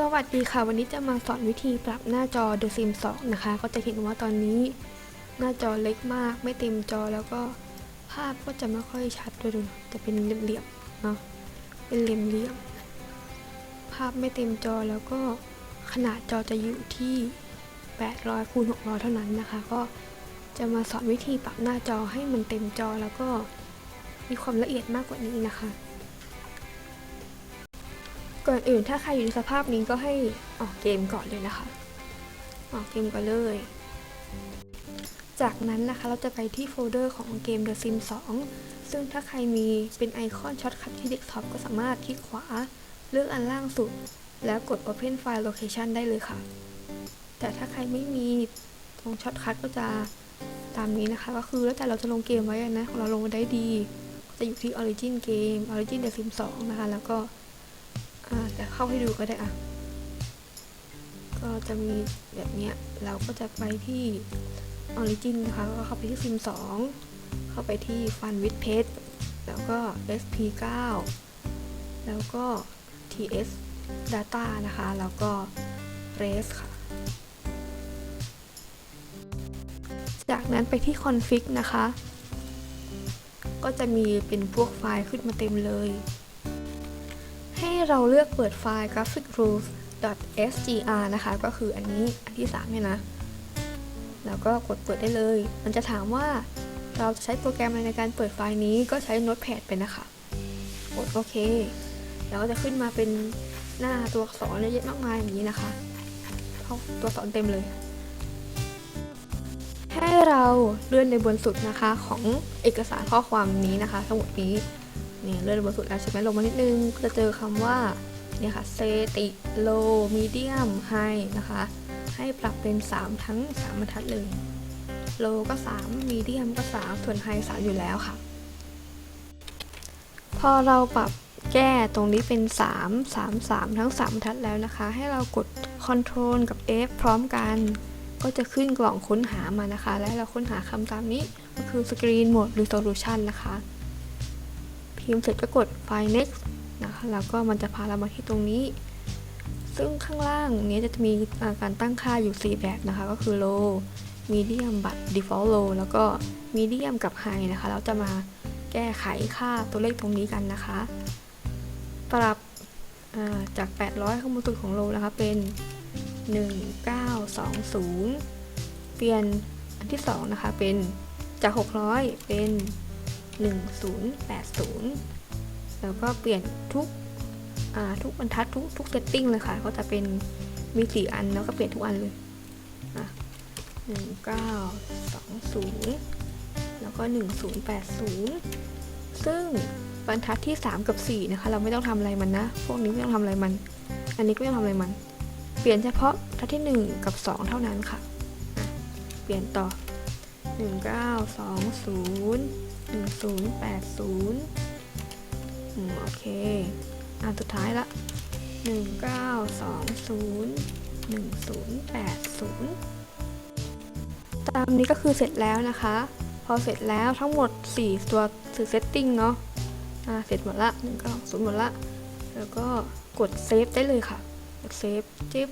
สวัสดีค่ะ วันนี้จะมาสอนวิธีปรับหน้าจอ The Sims 2 นะคะ ก็จะเห็นว่าตอนนี้หน้าจอเล็กมาก ไม่เต็มจอแล้วก็ภาพก็จะไม่ค่อยชัดด้วยดูจะเป็นเหลี่ยมๆเนาะเป็นเหลี่ยมๆภาพไม่เต็มจอแล้วก็ขนาดจอจะอยู่ที่ 800คูณ600 เท่านั้นนะคะ ก็จะมาสอนวิธีปรับหน้าจอให้มันเต็มจอแล้วก็มีความละเอียดมากกว่านี้นะคะ ก่อนอื่นถ้าใครอยู่ในสภาพนี้ก็ให้ออกเกมก่อนเลยนะคะ ออกเกมก่อนเลย จากนั้นนะคะเราจะไปที่โฟลเดอร์ของเกม The Sims 2 ซึ่งถ้าใครมีเป็นไอคอนช็อตคัทที่เดสก์ท็อปก็สามารถคลิกขวา เลือกอันล่างสุด แล้วกด Open File Location ได้เลยค่ะ แต่ถ้าใครไม่มีตรงช็อตคัทก็จะตามนี้นะคะ ก็คือแล้วแต่เราจะลงเกมไว้นะของเราลงได้ดี จะอยู่ที่ Origin Game Origin The Sims 2 นะคะ แล้วก็ เข้าให้ดูก็ได้อะก็จะมีแบบเนี้ย เราก็จะไปที่ Origin นะคะ ก็เข้าไปที่ซิม2 เข้าไปที่ Fun with Pet แล้วก็ SP9 แล้วก็ TS Data นะคะ แล้วก็ Race ค่ะ จากนั้นไปที่ Config นะคะ ก็จะมีเป็นพวกไฟล์ขึ้นมาเต็มเลย ให้เราเลือกเปิดไฟล์ graphic rules .sgr นะคะ ก็คืออันนี้อันที่ 3 เนี่ยนะ แล้วก็กดเปิดได้เลย มันจะถามว่าเราจะใช้โปรแกรมอะไรในการเปิดไฟล์นี้ก็ใช้ Notepad ไปนะคะ กดโอเค แล้วก็จะขึ้นมาเป็นหน้าตัวอักษรเยอะมากมายอย่างนี้นะคะเท่าตัวอักษรเต็มเลย ให้เราเลื่อนในบนสุดนะคะของเอกสารข้อความนี้นะคะทั้งหมดนี้ เนี่ยเลื่อนบนสุดแล้วใช่ไหมลงมานิดนึงก็จะเจอคำว่าเนี่ยค่ะเซติโลมีเดียมไฮนะคะ ให้ปรับเป็น 3 ทั้ง 3 บรรทัดเลยโลก็ 3 มีเดียมก็ 3 ส่วนไฮ3อยู่แล้วค่ะ พอเราปรับแก้ตรงนี้เป็น 3 3 3 ทั้ง 3 บรรทัดแล้วนะคะ ให้เรากด Ctrl กับ F พร้อมกัน ก็จะขึ้นกล่องค้นหามานะคะ และเราค้นหาคำตามนี้ก็คือ Screen Mode Resolution นะคะ พิมพ์เสร็จก็กดไฟล์ next นะคะแล้วก็มันจะพาเรามาที่ตรงนี้ ซึ่งข้างล่างนี้จะมีการตั้งค่าอยู่ 4 แบบนะคะ ก็คือ low medium บัต default low แล้วก็ medium กับ high นะคะ เราจะมาแก้ไขค่าตัวเลขตรงนี้กันนะคะ ปรับจาก 800 ข้างบนสุดของ low นะคะ เป็น 1920 เปลี่ยนอันที่ 2 นะคะ เป็นจาก 600 เป็น 1080 แล้วก็เปลี่ยนทุกทุกบรรทัดทุกทุกเซตติ้งเลยค่ะ ก็จะเป็นมีสี่อันแล้วก็เปลี่ยนทุกอันเลยหนึ่งเก้าสองศูนย์แล้วก็หนึ่งศูนย์แปดศูนย์ซึ่งบรรทัดที่3กับ4นะคะ เราไม่ต้องทำอะไรมันนะ พวกนี้ไม่ต้องทำอะไรมัน อันนี้ก็ไม่ต้องทำอะไรมัน เปลี่ยนเฉพาะบรรทัดที่1กับ2เท่านั้นค่ะ เปลี่ยนต่อ1920 1080อืมโอเคอันสุดท้ายละ 1920 1080 ตามนี้ก็คือเสร็จแล้วนะคะ พอเสร็จแล้วทั้งหมด 4 ตัวสื่อเซตติ้งเนาะอ่าเสร็จหมดละ1920หมดละ แล้วก็กดเซฟได้เลยค่ะ กดเซฟจิ๊บ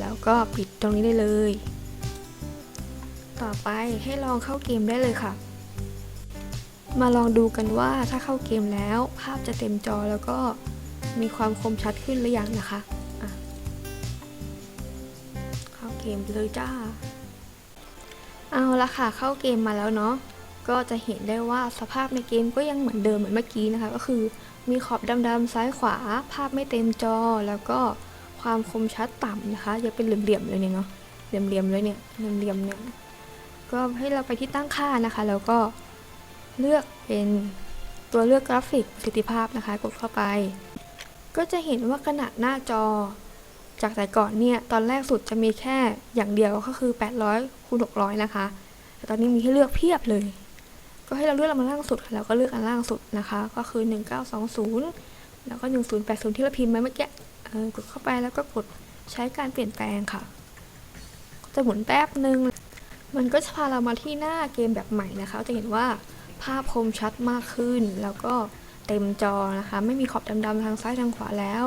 แล้วก็ปิดตรงนี้ได้เลย ต่อไปให้ลองเข้าเกมได้เลยค่ะ มาลองดูกันว่าถ้าเข้าเกมแล้วภาพจะเต็มจอแล้วก็มีความคมชัดขึ้นหรือยังนะคะะเข้าเกมเลยจ้า เอาละค่ะเข้าเกมมาแล้วเนาะ ก็จะเห็นได้ว่าสภาพในเกมก็ยังเหมือนเดิมเหมือนเมื่อกี้นะคะ ก็คือมีขอบดำๆซ้ายขวา ภาพไม่เต็มจอแล้วก็ความคมชัดต่ำนะคะยังเป็นเหลี่ยมๆเลยเนี่ยเนาะเหลี่ยมๆเลยเนี่ยเหลี่ยมๆเนี่ยก็ให้เราไปที่ตั้งค่านะคะ แล้วก็ เลือกเป็นตัวเลือกกราฟิกประสิทธิภาพนะคะ กดเข้าไป ก็จะเห็นว่าขนาดหน้าจอ จากแต่ก่อนเนี่ย ตอนแรกสุดจะมีแค่อย่างเดียวก็คือ 800คูณ600 นะคะ แต่ตอนนี้มีให้เลือกเพียบเลย ก็ให้เราเลือกลงมาล่างสุดค่ะแล้วก็เลือกอันล่างสุดนะคะ ก็คือ 1920 แล้วก็ 1080 ที่เราพิมพ์ไว้เมื่อกี้กดเข้าไปแล้วก็กดใช้การเปลี่ยนแปลงค่ะ จะหมุนแป๊บนึง มันก็จะพาเรามาที่หน้าเกมแบบใหม่นะคะ จะเห็นว่า ภาพคมชัดมากขึ้น แล้วก็เต็มจอนะคะ ไม่มีขอบดำๆทางซ้ายทางขวาแล้ว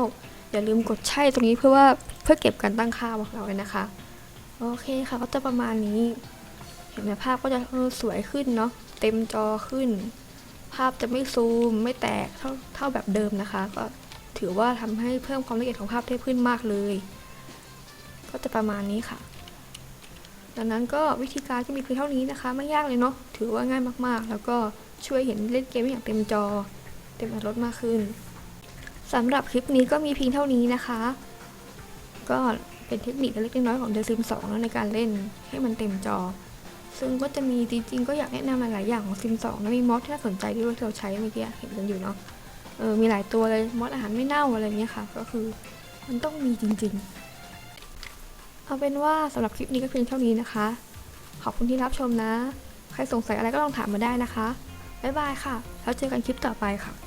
อย่าลืมกดใช่ตรงนี้เพื่อว่าเพื่อเก็บการตั้งค่าของเราเลยนะคะ โอเคค่ะก็จะประมาณนี้ เห็นไหมภาพก็จะสวยขึ้นเนาะเต็มจอขึ้น ภาพจะไม่ซูมไม่แตกเท่าเท่าแบบเดิมนะคะ ก็ถือว่าทำให้เพิ่มความละเอียดของภาพได้ขึ้นมากเลย ก็จะประมาณนี้ค่ะ ดังนั้นก็วิธีการก็มีเพียงเท่านี้นะคะ ไม่ยากเลยเนาะถือว่าง่ายมากๆ แล้วก็ช่วยเห็นเล่นเกมอย่างเต็มจอ เต็มอรรถรสมากขึ้นสำหรับคลิปนี้ก็มีเพียงเท่านี้นะคะ ก็เป็นเทคนิคเล็กน้อยของ The Sims 2แล้วในการเล่นให้มันเต็มจอ ซึ่งก็จะมีจริงๆ ก็อยากแนะนำหลายอย่างของ Sim 2นะมีมอดที่น่าสนใจที่เราใช้เมื่อกี้เห็นกันอยู่เนาะเออมีหลายตัวเลยมอดอาหารไม่เน่าอะไรเงี้ยค่ะ ก็คือมันต้องมีจริง ๆ เอาเป็นว่าสำหรับคลิปนี้ก็เพียงเท่านี้นะคะ ขอบคุณที่รับชมนะ ใครสงสัยอะไรก็ลองถามมาได้นะคะ บ๊ายบายค่ะ แล้วเจอกันคลิปต่อไปค่ะ